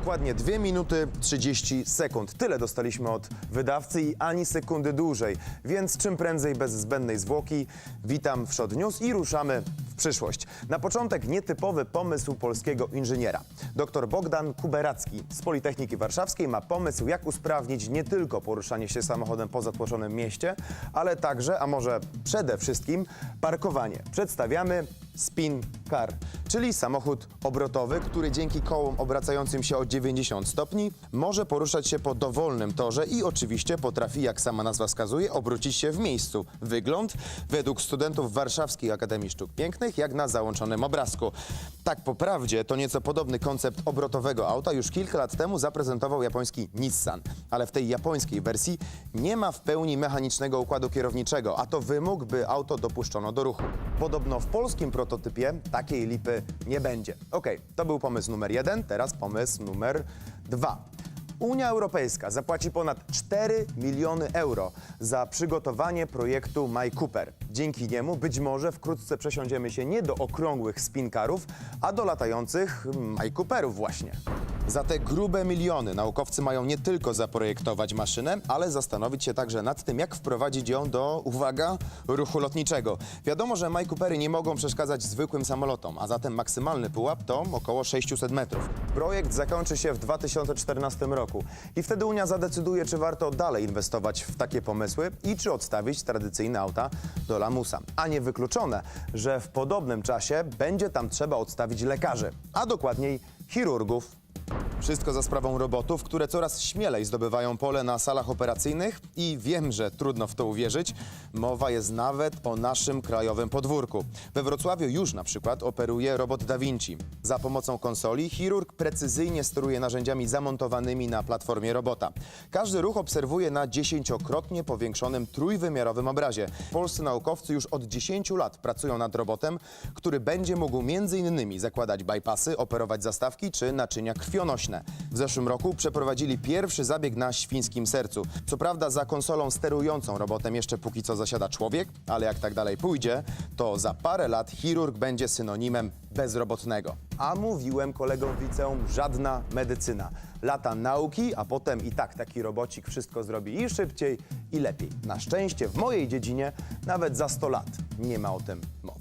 dokładnie 2 minuty 30 sekund. Tyle dostaliśmy od wydawcy i ani sekundy dłużej. Więc czym prędzej, bez zbędnej zwłoki, witam w Shot News i ruszamy przyszłość. Na początek nietypowy pomysł polskiego inżyniera. Dr Bogdan Kuberacki z Politechniki Warszawskiej ma pomysł, jak usprawnić nie tylko poruszanie się samochodem po zatłoczonym mieście, ale także, a może przede wszystkim, parkowanie. Przedstawiamy Spin Car, czyli samochód obrotowy, który dzięki kołom obracającym się o 90 stopni może poruszać się po dowolnym torze i oczywiście potrafi, jak sama nazwa wskazuje, obrócić się w miejscu. Wygląd według studentów Warszawskiej Akademii Sztuk Pięknych jak na załączonym obrazku. Tak po prawdzie to nieco podobny koncept obrotowego auta już kilka lat temu zaprezentował japoński Nissan, ale w tej japońskiej wersji nie ma w pełni mechanicznego układu kierowniczego, a to wymóg, by auto dopuszczono do ruchu. Podobno w polskim prototypie takiej lipy nie będzie. Okej, to był pomysł numer jeden, teraz pomysł numer dwa. Unia Europejska zapłaci ponad 4 miliony euro za przygotowanie projektu My Cooper. Dzięki niemu być może wkrótce przesiądziemy się nie do okrągłych spinkarów, a do latających My Cooperów właśnie. Za te grube miliony naukowcy mają nie tylko zaprojektować maszynę, ale zastanowić się także nad tym, jak wprowadzić ją do, uwaga, ruchu lotniczego. Wiadomo, że My Coopery nie mogą przeszkadzać zwykłym samolotom, a zatem maksymalny pułap to około 600 metrów. Projekt zakończy się w 2014 roku i wtedy Unia zadecyduje, czy warto dalej inwestować w takie pomysły i czy odstawić tradycyjne auta do lamusa. A nie wykluczone, że w podobnym czasie będzie tam trzeba odstawić lekarzy, a dokładniej chirurgów, wszystko za sprawą robotów, które coraz śmielej zdobywają pole na salach operacyjnych i wiem, że trudno w to uwierzyć, mowa jest nawet o naszym krajowym podwórku. We Wrocławiu już na przykład operuje robot Da Vinci. Za pomocą konsoli chirurg precyzyjnie steruje narzędziami zamontowanymi na platformie robota. Każdy ruch obserwuje na dziesięciokrotnie powiększonym trójwymiarowym obrazie. Polscy naukowcy już od 10 lat pracują nad robotem, który będzie mógł m.in. zakładać bypassy, operować zastawki czy naczynia krwionośne. W zeszłym roku przeprowadzili pierwszy zabieg na świńskim sercu. Co prawda za konsolą sterującą robotem jeszcze póki co zasiada człowiek, ale jak tak dalej pójdzie, to za parę lat chirurg będzie synonimem bezrobotnego. A mówiłem kolegom w liceum, żadna medycyna. Lata nauki, a potem i tak taki robocik wszystko zrobi i szybciej, i lepiej. Na szczęście w mojej dziedzinie nawet za 100 lat nie ma o tym mowy.